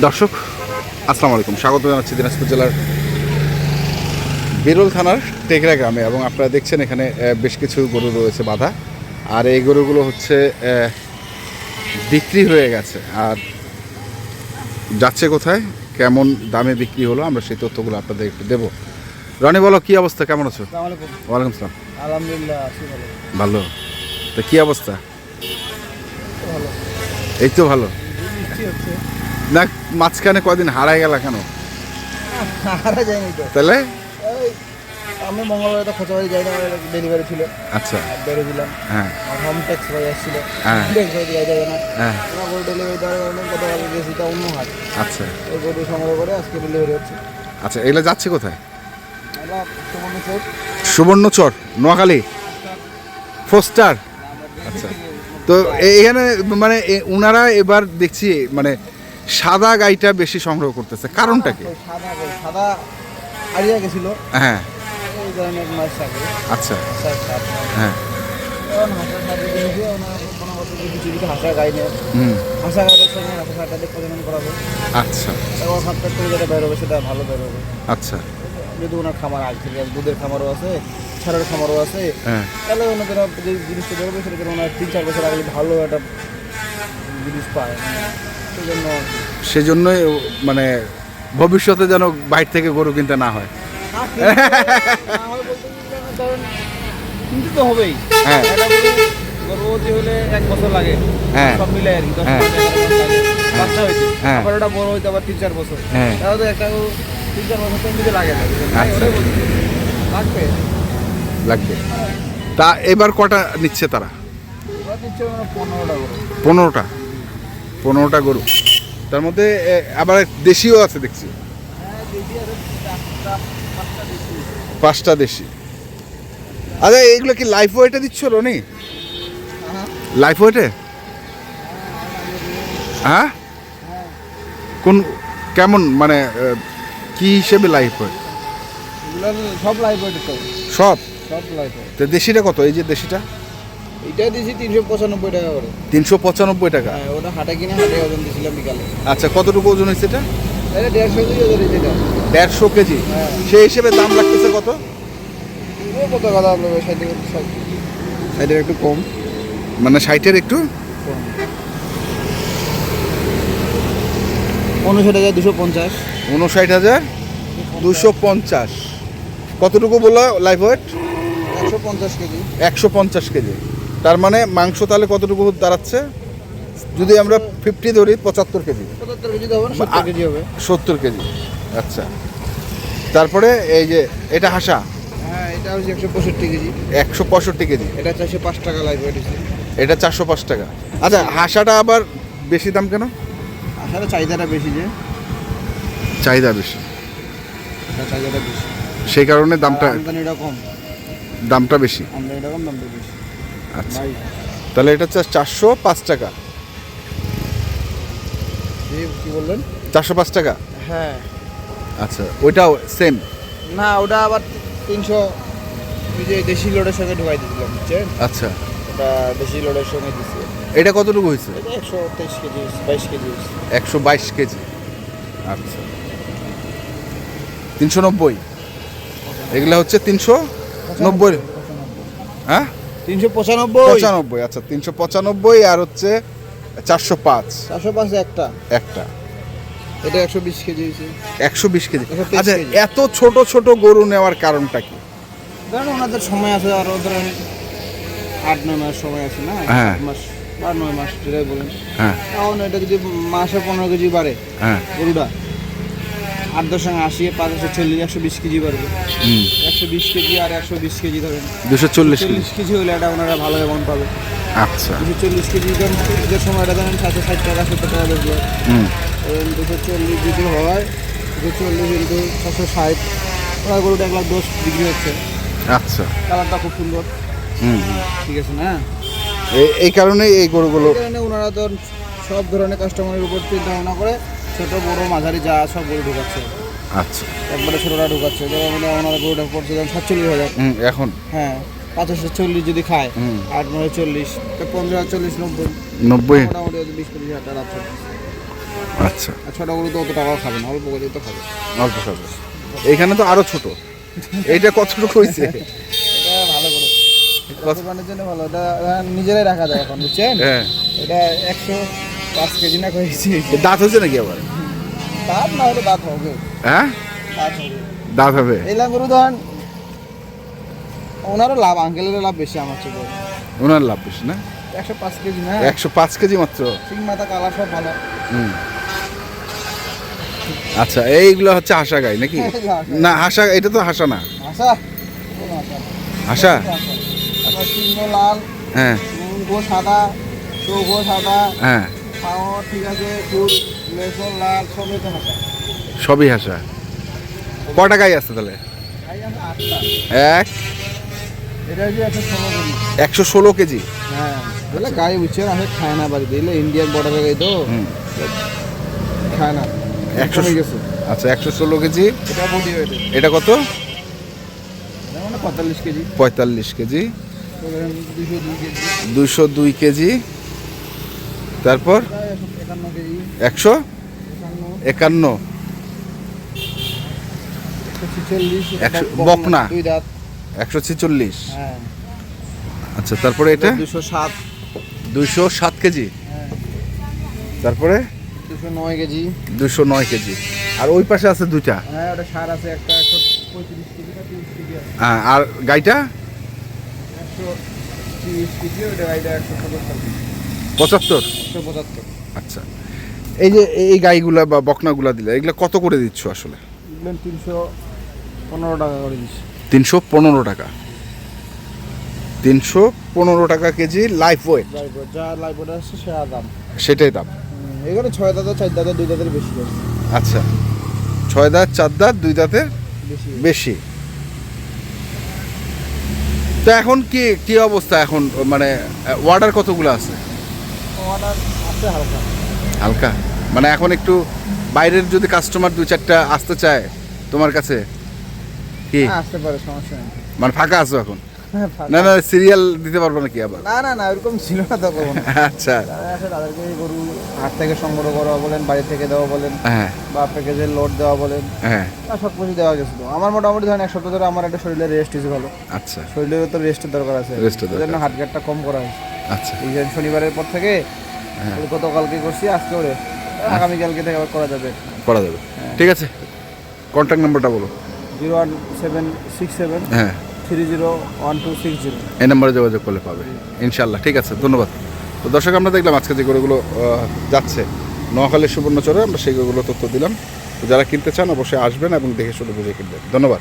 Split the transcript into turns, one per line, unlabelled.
দর্শক আসসালামু আলাইকুম। স্বাগত জানাচ্ছি দিনাজপুর জেলার বিরল থানার টেকরা গ্রামে এবং আপনারা দেখছেন এখানে বেশ কিছু গরু রয়েছে বাধা। আর এই গরুগুলো হচ্ছে বিক্রি হয়ে গেছে। আর যাচ্ছে কোথায় কেমন দামে বিক্রি হলো আমরা সেই তথ্যগুলো আপনাদের একটু দেবো। রনি বলো কি অবস্থা? কেমন আছো? ওয়ালাইকুম আসসালাম
আলহামদুলিল্লাহ ভালো।
তো কি অবস্থা? এই তো ভালো। না মাঝখানে কদিন হারাই গেল কেন?
হারা যায়নি তো।
তাহলে?
আমি মঙ্গলবার তো খোঁচাবাড়ি যাই না ডেলিভারি ছিল।
আচ্ছা।
দিলাম।
হ্যাঁ।
হোম ট্যাক্স ভাই আসছিল।
হ্যাঁ।
ট্যাক্স ভাই যাই যাবে না।
হ্যাঁ।
ওরা গরু ডেলিভারি দেওয়ার কারণে গতকাল গেছি তা অন্য হাট।
আচ্ছা।
ওই গরু সংগ্রহ করে আজকে ডেলিভারি হচ্ছে।
আচ্ছা এগুলো যাচ্ছে কোথায়?
আমরা
সুবর্ণচর নোয়াখালী? ফোস্টার? আচ্ছা। তো এখানে মানে উনারা এবার দেখছি মানে সাদা গাইটা বেশি সংগ্রহ করতেছে। কারণটা কি?
সাদা গরু সাদা গেছিল।
হ্যাঁ। আচ্ছা।
সাত সাত
হ্যাঁ। আচ্ছা। আচ্ছা।
যদি ওনার খামার আছে, দুধের খামারও আছে ছাড়ের খামারও আছে
হ্যাঁ।
তাহলে যে জিনিসটা বেরোবে সেটা ওনার তিন চার বছর আগে ভালো একটা জিনিস পায়?
সেজন্যই মানে ভবিষ্যতে যেন বাইর থেকে গরু কিনতে না হয়
কিনতে- হয় তো হবেই
হ্যাঁ।
গর্ভবতী হলে এক বছর লাগে
হ্যাঁ।
সব মিলে আর কি
হ্যাঁ।
বাচ্চা হয়েছে
হ্যাঁ।
আবার ওটা বড় হইতে আবার তিন চার বছর
হ্যাঁ।
তাহলে তো একটা তিন চার বছর তো এমনিতে লাগে না?
আচ্ছা।
লাগবে
লাগবে তা এবার কটা নিচ্ছে তারা
পনেরোটা
পনেরোটা পনেরোটা গরু। তার মধ্যে আবার দেশিও আছে দেখছি।
পাঁচটা
দেশি। আচ্ছা এইগুলো কি লাইফ ওয়েটে দিচ্ছ রনি? লাইফ ওয়েটে হ্যাঁ? কোন কেমন মানে কি হিসেবে লাইফ ওয়েট
সব লাইফ ওয়েট
সব?
সব লাইফ ওয়েট
তো দেশিটা কত? এই যে দেশিটা?
এটা দিয়েছি তিনশো পঁচানব্বই টাকা করে।
তিনশো পঁচানব্বই টাকা?
হ্যাঁ ওটা হাটে কিনে হাটে ওজন দিয়েছিলাম বিকালে।
আচ্ছা কতটুকু ওজন হয়েছে এটা?
দেড়শো কেজি ওজন হয়েছে এটা।
দেড়শো কেজি?
হ্যাঁ।
সেই হিসেবে দাম লাগতেছে কত?
কত কথা আপনার সাইডে সাইডের একটু কম।
মানে ষাটের একটু?
উনষাট হাজার দুশো পঞ্চাশ।
উনষাট হাজার দুশো পঞ্চাশ। কতটুকু বলল লাইফ ওয়েট
একশো পঞ্চাশ কেজি।
একশো পঞ্চাশ কেজি। তার মানে মাংস তাহলে কতটুকু দাঁড়াচ্ছে? যদি আমরা ফিফটি ধরি পঁচাত্তর কেজি।
পঁচাত্তর কেজি হবে সত্তর কেজি হবে।
সত্তর কেজি। আচ্ছা। তারপরে এই যে এটা হাসা?
হ্যাঁ এটা হচ্ছে একশো পঁয়ষট্টি কেজি। এটা চারশো পাঁচ টাকা লাগবে এটা
চারশো পাঁচ টাকা। আচ্ছা হাসাটা আবার বেশি দাম কেন?
আসলে চাহিদাটা বেশি যে।
চাহিদা বেশি।
চাহিদাটা বেশি।
সেই কারণে দামটা
আমদানিটা কম।
দামটা বেশি।
আমদানিটা কম দামটা বেশি।
আচ্ছা। তাহলে এটা হচ্ছে চারশো পাঁচ টাকা।
কি বললেন?
চারশো পাঁচ টাকা?
হ্যাঁ।
আচ্ছা ওইটাও সেম
না ওটা আবার তিনশো ওই যে দেশি লোডের সঙ্গে ঢুকাই দিয়েছিলাম বুঝছেন?
আচ্ছা।
ওটা দেশি লোডের সঙ্গে
এটা কতটুকু হয়েছে?
একশো তেইশ কেজি বাইশ কেজি
একশো বাইশ কেজি। আচ্ছা। তিনশো নব্বই। এগুলা হচ্ছে তিনশো নব্বই। হ্যাঁ?
তিনশো পঁচানব্বই।
পঁচানব্বই আচ্ছা তিনশো পঁচানব্বই আর হচ্ছে চারশো পাঁচ।
চারশো পাঁচে একটা।
একটা।
এটা একশো বিশ কেজি
একশো বিশ কেজি। আচ্ছা এত ছোট ছোট গরু নেওয়ার কারণটা কি?
ধরেন ওনাদের সময় আছে আর ওদের আট নয় মাস সময় আছে না?
হ্যাঁ।
আট মাস বা নয় মাস যেটাই বলেন।
হ্যাঁ।
এখন এটা যদি মাসে পনেরো কেজি বাড়ে
হ্যাঁ।
গরুটা আট দশ সঙ্গে আশি পাঁচ একশো চল্লিশ একশো বিশ কেজি
হুম।
একশো বিশ কেজি আর একশো বিশ কেজি ধরেন।
দুশো চল্লিশ
চল্লিশ কেজি। হলে এটা ওনারা ভালো অ্যামাউন্ট পাবে।
আচ্ছা।
দুশো চল্লিশ কেজি ধরেন ঈদের সময় এটা ধরেন সাতশো ষাট টাকা সত্তর টাকা বেচবে
হুম।
দুশো চল্লিশ যদি হয় দুশো চল্লিশ ইন্টু ছশো ষাট ওরা গরুটা এক লাখ দশ বিক্রি হচ্ছে।
আচ্ছা।
কালারটা খুব সুন্দর।
হুম।
ঠিক আছে না?
এই- এই কারণেই এই গরুগুলো
ওনারা তো সব ধরনের কাস্টমারের উপর চিন্তা ভাবনা করে ছোট বড় মাঝারি যা সব গরু ঢুকাচ্ছে।
আচ্ছা।
একবারে ছোটটা ঢুকাচ্ছে। যেমন মানে ওনারা গরুটা পড়ছে যেমন সাতচল্লিশ হাজার।
এখন?
হ্যাঁ পাঁচাশি চল্লিশ যদি খায় আট নয় চল্লিশ তো পনেরো হাজার চল্লিশ নব্বই।
নব্বই?
মোটামুটি বিশ পঁচিশ হাজার টাকা
আচ্ছা।
আর ছোটো গরু তো অত টাকাও খাবে না অল্প করে তো খাবে।
অল্প খাবে। এইখানে তো আরও ছোট। এইটা কতটুকু হয়েছে?
এটা ভালো গরু কোরবানির জন্য ভালো। এটা নিজেরাই রাখা যায় এখন বুঝছেন?
হ্যাঁ।
এটা একশো পাঁচ কেজি না করেছি
দাঁত হয়েছে নাকি আবার?
দাঁত না হলে দাঁত হবে
হ্যাঁ
দাঁত হবে এলাম গরু ধরেন ওনারও লাভ আঙ্কেলেরও লাভ বেশি আমার চেয়ে
ওনার লাভ বেশি না
একশো পাঁচ কেজি না
একশো পাঁচ কেজি মাত্র
সিং মাথা কালার সব ভালো
হুম। আচ্ছা এইগুলো হচ্ছে হাসা গাই নাকি? না হাসা এটা তো হাসা না। হাসা?
সিংহ লাল
হ্যাঁ।
গো সাদা চৌগো সাদা
হ্যাঁ।
ঠিক আছে লাল সবই তো হাসা
সবই হাসা। কটা গাই আছে তাহলে? এক একশো ষোলো কেজি।
হ্যাঁ খায় না বাড়িতে। এলে ইন্ডিয়ান বর্ডারে গাই তো।
হুম।
খায় না।
একশো
গেছে।
আচ্ছা একশো ষোলো কেজি।
এটা বডি
এটা কত?
মানে পঁয়তাল্লিশ কেজি।
পঁয়তাল্লিশ কেজি।
দুশো কেজি।
দুশো দুই কেজি। তারপর? একশো?
একান্ন।
বকনা। একশো ছেচল্লিশ।
হ্যাঁ।
আচ্ছা তারপরে এটা?
দুশো সাত।
দুশো সাত কেজি।
হ্যাঁ।
তারপরে?
দুশো নয় কেজি।
দুশো নয় কেজি। আর ওই পাশে আছে দুইটা?
হ্যাঁ ওটা সার আছে একটা একশো পঁয়ত্রিশ কেজি তিরিশ কেজি
হ্যাঁ, আর গাইটা?
একশো তিরিশ কেজি ওটা গাড়িটা একশো কেজি।
পঁচাত্তর?
পঁচাত্তর
আচ্ছা। এই যে এই গাইগুলা বা বকনাগুলা দিলে এগুলো কত করে দিচ্ছ আসলে?
তিনশো পনেরো টাকা করে দিচ্ছি।
তিনশো পনেরো টাকা। তিনশো পনেরো টাকা কেজি লাইফ ওয়েট
যা লাইবোর্ড আছে সেরা দাম।
সেটাই দাম।
এখানে ছয় দাদা চার দাদা দুই দাদার বেশি
আচ্ছা। ছয় দাঁত চার দাঁত দুই দাঁতের
বেশি।
বেশি। তো এখন কি কি অবস্থা এখন? মানে অর্ডার কতগুলো আছে?
হালকা।
মানে এখন একটু বাইরের যদি কাস্টমার দু চারটা আসতে চায় তোমার কাছে কি?
হ্যাঁ, আসতে পারে সমস্যা নেই।
মানে ফাঁকা আছো এখন?
হ্যাঁ,
না না সিরিয়াল দিতে পারব নাকি আবার?
না না না এরকম ছিল না তো
আচ্ছা।
তাদেরকে গরু হাট থেকে সংগ্রহ করা বলেন বাড়ি থেকে দেওয়া বলেন
হ্যাঁ।
বা প্যাকেজের লোড দেওয়া বলেন
হ্যাঁ।
তা সব কিছু দেওয়া গেছিল আমার মোটামুটি ধরেন এক সপ্তাহ ধরে আমার একটা শরীরে রেস্ট হয়েছে ভালো।
আচ্ছা।
শরীরের তো রেস্টের দরকার আছে। রেস্টের জন্য। হাটঘাটটা কম করা হয়েছে।
আচ্ছা।
এই শনিবারের পর থেকে
হ্যাঁ।
গতকালকে করছি আজকে ওরে আগামীকালকে থেকে আবার করা যাবে।
করা যাবে। ঠিক আছে। কন্ট্যাক্ট নাম্বারটা বলো।
Zero one seven six seven
হ্যাঁ।
Three zero one two six zero.
এই নাম্বারে যোগাযোগ করলে পাবে। ইনশাল্লাহ ঠিক আছে। ধন্যবাদ। তো দর্শক আমরা দেখলাম আজকে যে গরুগুলো যাচ্ছে। নোয়াখালীর সুবর্ণচরে আমরা সেই গরুগুলো তথ্য দিলাম। তো যারা কিনতে চান অবশ্যই আসবেন এবং দেখে শুনে বুঝে কিনবেন। ধন্যবাদ।